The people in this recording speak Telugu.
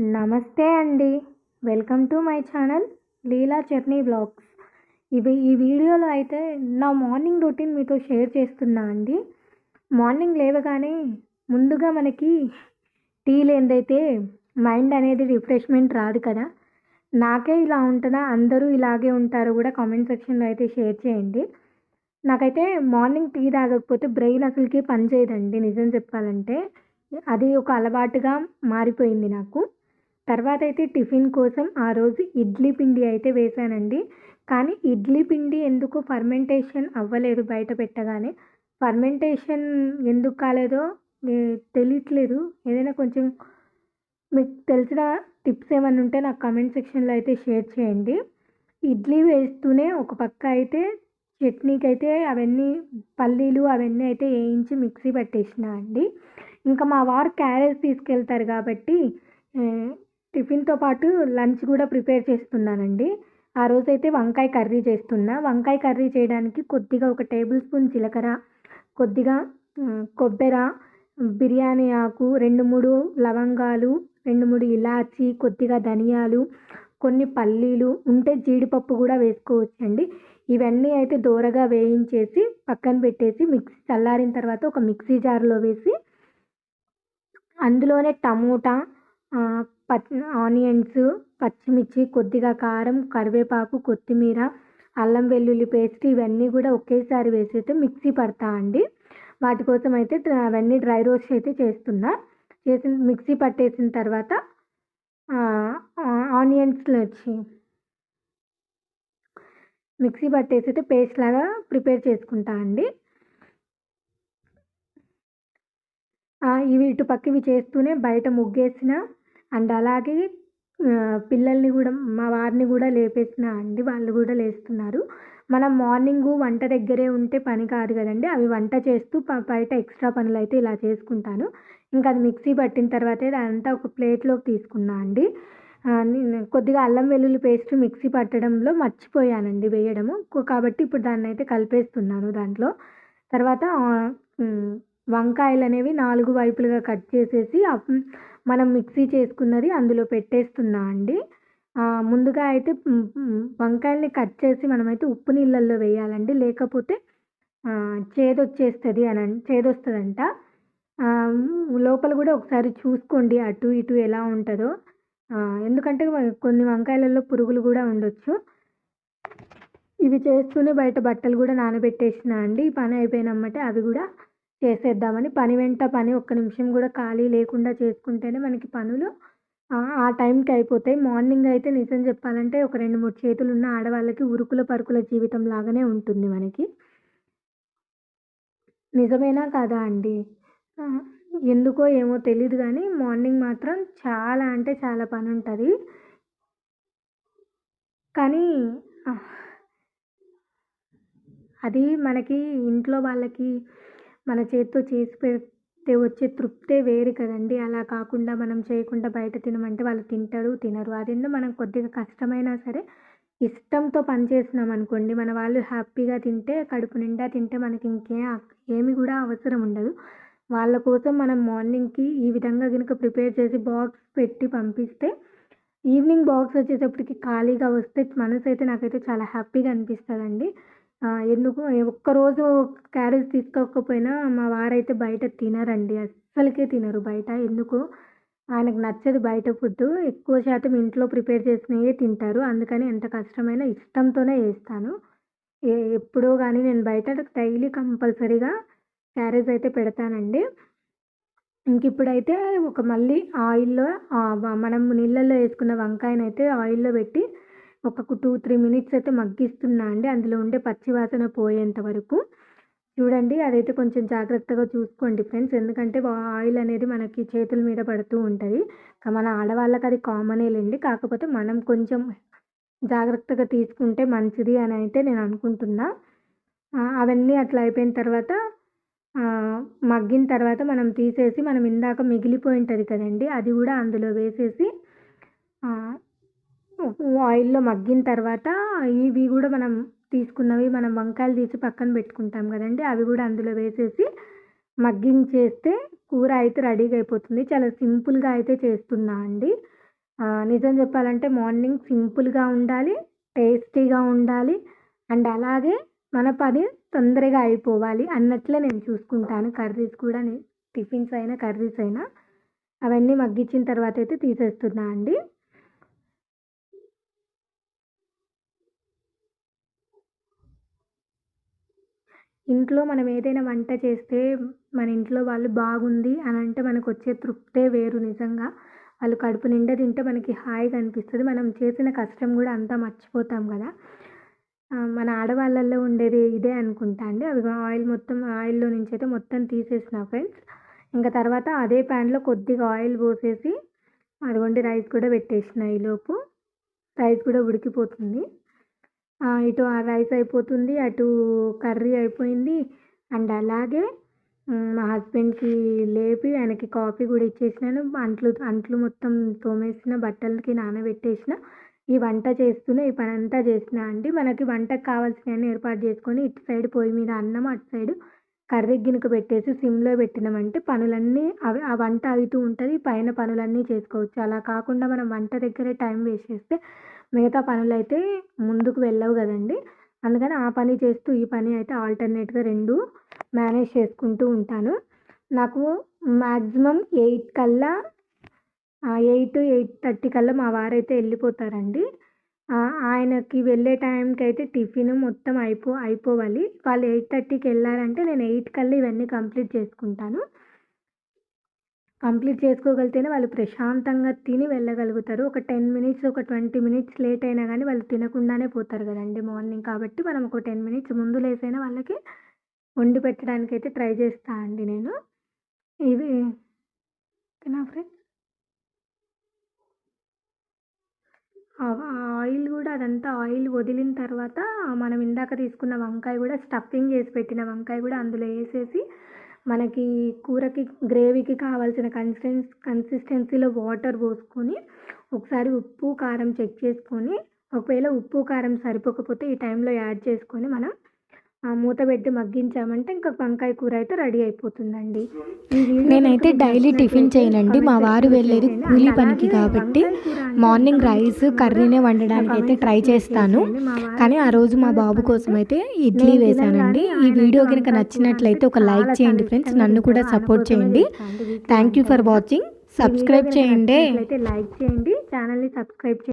నమస్తే అండి. Welcome to my channel Leela Chutney blogs ఇవి ఈ వీడియోలో అయితే నా మార్నింగ్ రొటీన్ మీతో షేర్ చేస్తున్నా అండి. మార్నింగ్ లేవగానే ముందుగా మనకి టీ లేనిదైతే మైండ్ అనేది రిఫ్రెష్మెంట్ రాదు కదా. నాకే ఇలా ఉంటుందా? అందరూ ఇలాగే ఉంటారు కూడా కామెంట్ సెక్షన్లో అయితే షేర్ చేయండి. నాకైతే మార్నింగ్ టీ తాగకపోతే బ్రెయిన్ అసలుకి పని చేయదండి నిజం చెప్పాలంటే. అది ఒక అలవాటుగా మారిపోయింది నాకు. తర్వాత అయితే టిఫిన్ కోసం ఆ రోజు ఇడ్లీ పిండి అయితే వేశానండి. కానీ ఇడ్లీ పిండి ఎందుకు ఫర్మెంటేషన్ అవ్వలేదు బయట పెట్టగానే? ఫర్మెంటేషన్ ఎందుకు కాలేదో తెలియట్లేదు ఏదైనా కొంచెం మీకు తెలిసిన టిప్స్ ఏమైనా ఉంటే నాకు కామెంట్ సెక్షన్లో అయితే షేర్ చేయండి. ఇడ్లీ వేస్తూనే ఒక పక్క అయితే చట్నీకి అయితే అవన్నీ పల్లీలు అవన్నీ అయితే వేయించి మిక్సీ పట్టేసిన అండి. ఇంకా మా వారు క్యారెట్ తీసుకెళ్తారు కాబట్టి టిఫిన్తో పాటు లంచ్ కూడా ప్రిపేర్ చేస్తున్నానండి. ఆ రోజైతే వంకాయ కర్రీ చేస్తున్నా. వంకాయ కర్రీ చేయడానికి కొద్దిగా ఒక టేబుల్ స్పూన్ జీలకర్ర కొద్దిగా కొబ్బరి కొబ్బెర బిర్యానీ ఆకు రెండు మూడు లవంగాలు రెండు మూడు ఇలాచి కొద్దిగా ధనియాలు కొన్ని పల్లీలు ఉంటే జీడిపప్పు కూడా వేసుకోవచ్చండి. ఇవన్నీ అయితే దూరగా వేయించేసి పక్కన పెట్టేసి మిక్సీ చల్లారిన తర్వాత ఒక మిక్సీ జార్లో వేసి అందులోనే టమోటా పచ్చి ఆనియన్స్ పచ్చిమిర్చి కొద్దిగా కారం కరివేపాకు కొత్తిమీర అల్లం వెల్లుల్లి పేస్ట్ ఇవన్నీ కూడా ఒకేసారి వేసి మిక్సీ పడతా అండి. వాటి కోసం అయితే అవన్నీ డ్రై రోస్ట్ అయితే చేస్తున్నా. చేసిన మిక్సీ పట్టేసిన తర్వాత ఆనియన్స్లో వచ్చి మిక్సీ పట్టేసి అయితే పేస్ట్ లాగా ప్రిపేర్ చేసుకుంటా అండి. ఇవి ఇటు పక్క ఇవి చేస్తూనే బయట ముగ్గేసిన అండ్ అలాగే పిల్లల్ని కూడా మా వారిని కూడా లేపేసిన అండి వాళ్ళు కూడా లేస్తున్నారు. మనం మార్నింగ్ వంట దగ్గరే ఉంటే పని కాదు కదండి అవి వంట చేస్తూ బయట ఎక్స్ట్రా పనులు అయితే ఇలా చేసుకుంటాను. ఇంకా అది మిక్సీ పట్టిన తర్వాతే అదంతా ఒక ప్లేట్లోకి తీసుకున్నా అండి. నేను కొద్దిగా అల్లం వెల్లుల్లి పేస్ట్ మిక్సీ పట్టడంలో మర్చిపోయానండి వేయడము. కాబట్టి ఇప్పుడు దాన్ని అయితే కలిపేస్తున్నాను దాంట్లో. తర్వాత వంకాయలు అనేవి నాలుగు వైపులుగా కట్ చేసేసి మనం మిక్సీ చేసుకున్నది అందులో పెట్టేస్తున్నా అండి. ముందుగా అయితే వంకాయల్ని కట్ చేసి మనమైతే ఉప్పు నీళ్ళల్లో వేయాలండి. లేకపోతే చేదొచ్చేస్తుంది అని చేదొస్తుందంట. లోపల కూడా ఒకసారి చూసుకోండి అటు ఇటు ఎలా ఉంటుందో. ఎందుకంటే కొన్ని వంకాయలలో పురుగులు కూడా ఉండొచ్చు. ఇవి చేస్తూనే బయట బట్టలు కూడా నానబెట్టేసిన అండి. పని అయిపోయినమ్మటే అవి కూడా చేసేద్దామని పని వెంట పని ఒక్క నిమిషం కూడా ఖాళీ లేకుండా చేసుకుంటేనే మనకి పనులు ఆ టైంకి అయిపోతాయి. మార్నింగ్ అయితే నిజం చెప్పాలంటే ఒక రెండు మూడు చేతులు ఉన్న ఆడవాళ్ళకి ఉరుకుల పరుకుల జీవితం లాగానే ఉంటుంది మనకి. నిజమేనా కదా అండి? ఎందుకో ఏమో తెలియదు కానీ మార్నింగ్ మాత్రం చాలా అంటే చాలా పని ఉంటుంది. కానీ అది మనకి ఇంట్లో వాళ్ళకి మన చేతితో చేసి పెడితే వచ్చే తృప్తే వేరు కదండి. అలా కాకుండా మనం చేయకుండా బయట తినమంటే వాళ్ళు తింటారు తినరు. అదేందో మనం కొద్దిగా కష్టమైనా సరే ఇష్టంతో పనిచేసినాం అనుకోండి. మన వాళ్ళు హ్యాపీగా తింటే కడుపు నిండా తింటే మనకి ఇంకే ఏమి కూడా అవసరం ఉండదు. వాళ్ళ కోసం మనం మార్నింగ్కి ఈ విధంగా కనుక ప్రిపేర్ చేసి బాక్స్ పెట్టి పంపిస్తే ఈవినింగ్ బాక్స్ వచ్చేటప్పటికి ఖాళీగా వస్తే మనసు అయితే నాకైతే చాలా హ్యాపీగా అనిపిస్తుందండి. ఎందుకు? ఒక్కరోజు క్యారేజ్ తీసుకోకపోయినా మా వారైతే బయట తినరండి. అస్సలకే తినరు బయట. ఎందుకు? ఆయనకు నచ్చదు బయట ఫుడ్ ఎక్కువ శాతం ఇంట్లో ప్రిపేర్ చేసినవే తింటారు. అందుకని ఎంత కష్టమైనా ఇష్టంతోనే చేస్తాను. ఏ ఎప్పుడో కానీ నేను బయట డైలీ కంపల్సరీగా క్యారేజ్ అయితే పెడతానండి. ఇంక ఇప్పుడైతే ఒక మళ్ళీ ఆయిల్లో మనం నీళ్ళల్లో వేసుకున్న వంకాయనైతే ఆయిల్లో పెట్టి ఒక టూ త్రీ మినిట్స్ అయితే మగ్గిస్తున్నా అండి. అందులో ఉండే పచ్చి వాసన పోయేంత వరకు. చూడండి అదైతే కొంచెం జాగ్రత్తగా చూసుకోండి ఫ్రెండ్స్. ఎందుకంటే ఆయిల్ అనేది మనకి చేతుల మీద పడుతూ ఉంటుంది. మన ఆడవాళ్ళకి అది కామనే లేండి. కాకపోతే మనం కొంచెం జాగ్రత్తగా తీసుకుంటే మంచిది అని అయితే నేను అనుకుంటున్నా. అవన్నీ అట్లా అయిపోయిన తర్వాత మగ్గిన తర్వాత మనం తీసేసి మనం ఇందాక మిగిలిపోయి ఉంటుంది కదండి అది కూడా అందులో వేసేసి ఆయిల్లో మగ్గిన తర్వాత ఇవి కూడా మనం తీసుకున్నవి మనం వంకాయలు తీసి పక్కన పెట్టుకుంటాం కదండి. అవి కూడా అందులో వేసేసి మగ్గించేస్తే కూర అయితే రెడీగా అయిపోతుంది. చాలా సింపుల్గా అయితే చేస్తున్నా అండి. నిజం చెప్పాలంటే మార్నింగ్ సింపుల్గా ఉండాలి టేస్టీగా ఉండాలి అండ్ అలాగే మన పని తొందరగా అయిపోవాలి అన్నట్లే నేను చూసుకుంటాను. కర్రీస్ కూడా నేను టిఫిన్స్ అయినా కర్రీస్ అయినా అవన్నీ మగ్గించిన తర్వాత అయితే తీసేస్తున్నా అండి. ఇంట్లో మనం ఏదైనా వంట చేస్తే మన ఇంట్లో వాళ్ళు బాగుంది అని అంటే మనకు వచ్చే తృప్తే వేరు నిజంగా. వాళ్ళు కడుపు నిండా తింటే మనకి హాయిగా అనిపిస్తుంది. మనం చేసిన కష్టం కూడా అంతా మర్చిపోతాం కదా. మన ఆడవాళ్ళల్లో ఉండేది ఇదే అనుకుంటా అండి. అవి ఆయిల్ మొత్తం ఆయిల్లో నుంచి అయితే మొత్తం తీసేసిన ఫ్రెండ్స్. ఇంకా తర్వాత అదే ప్యాన్లో కొద్దిగా ఆయిల్ పోసేసి అదిగోండి రైస్ కూడా పెట్టేసిన ఈలోపు రైస్ కూడా ఉడికిపోతుంది. ఇటు ఆ రైస్ అయిపోతుంది అటు కర్రీ అయిపోయింది. అండ్ అలాగే మా హస్బెండ్కి లేపి ఆయనకి కాఫీ కూడా ఇచ్చేసినాను. అంట్లు అంట్లు మొత్తం తోమేసిన బట్టలకి నానబెట్టేసిన. ఈ వంట చేస్తూనే ఈ పని అంతా చేసిన అండి. మనకి వంటకు కావాల్సినవన్నీ ఏర్పాటు చేసుకొని ఇటు సైడ్ పొయ్యి మీద అన్నం అటు సైడ్ కర్రీ గినుక పెట్టేసి సిమ్లో పెట్టినామంటే పనులన్నీ అవి ఆ వంట అవుతూ ఉంటుంది. పైన పనులన్నీ చేసుకోవచ్చు. అలా కాకుండా మనం వంట దగ్గరే టైం వేస్ట్ చేస్తే మిగతా పనులు అయితే ముందుకు వెళ్ళవు కదండి. అందుకని ఆ పని చేస్తూ ఈ పని అయితే ఆల్టర్నేట్గా రెండు మేనేజ్ చేసుకుంటూ ఉంటాను. నాకు మ్యాక్సిమం ఎయిట్ కల్లా ఎయిట్ ఎయిట్ థర్టీ కల్లా మా వారైతే వెళ్ళిపోతారండి. ఆయనకి వెళ్ళే టైంకి అయితే టిఫిన్ మొత్తం అయిపో అయిపోవాలి. వాళ్ళు ఎయిట్ థర్టీకి వెళ్ళారంటే నేను ఎయిట్ కల్లా ఇవన్నీ కంప్లీట్ చేసుకుంటాను. కంప్లీట్ చేసుకోగలితేనే వాళ్ళు ప్రశాంతంగా తిని వెళ్ళగలుగుతారు. ఒక టెన్ మినిట్స్ ఒక ట్వంటీ మినిట్స్ లేట్ అయినా కానీ వాళ్ళు తినకుండానే పోతారు కదండి మార్నింగ్ కాబట్టి మనం ఒక టెన్ మినిట్స్ ముందు లేసైనా వాళ్ళకి వండి పెట్టడానికి అయితే ట్రై చేస్తా అండి నేను. ఇవి ఓకేనా ఫ్రెండ్స్ ఆ ఆయిల్ కూడా అదంతా ఆయిల్ వదిలిన తర్వాత మనం ఇందాక తీసుకున్న వంకాయ కూడా స్టఫింగ్ చేసి పెట్టిన వంకాయ కూడా అందులో వేసేసి మనకి కూరకి గ్రేవీకి కావాల్సిన కన్సిస్టెన్స్ కన్సిస్టెన్సీలో వాటర్ పోసుకొని ఒకసారి ఉప్పు కారం చెక్ చేసుకొని ఒకవేళ ఉప్పు కారం సరిపోకపోతే ఈ టైంలో యాడ్ చేసుకొని మనం మూత పెట్టి మగ్గించామంటే ఇంకా వంకాయ కూర అయితే రెడీ అయిపోతుందండి. నేనైతే డైలీ టిఫిన్ చేయనండి. మా వారు వెళ్ళేది. కూలీ పనికి కాబట్టి మార్నింగ్ రైస్ కర్రీనే వండడానికి అయితే ట్రై చేస్తాను. కానీ ఆ రోజు మా బాబు కోసం అయితే ఇడ్లీ వేశానండి. ఈ వీడియో అయితే కనుక నచ్చినట్లయితే ఒక లైక్ చేయండి ఫ్రెండ్స్ నన్ను కూడా సపోర్ట్ చేయండి. Thank you for. Watching subscribe చేయండి. నచ్చినట్లయితే లైక్ చేయండి. ఛానల్ని సబ్స్క్రైబ్ చేయండి.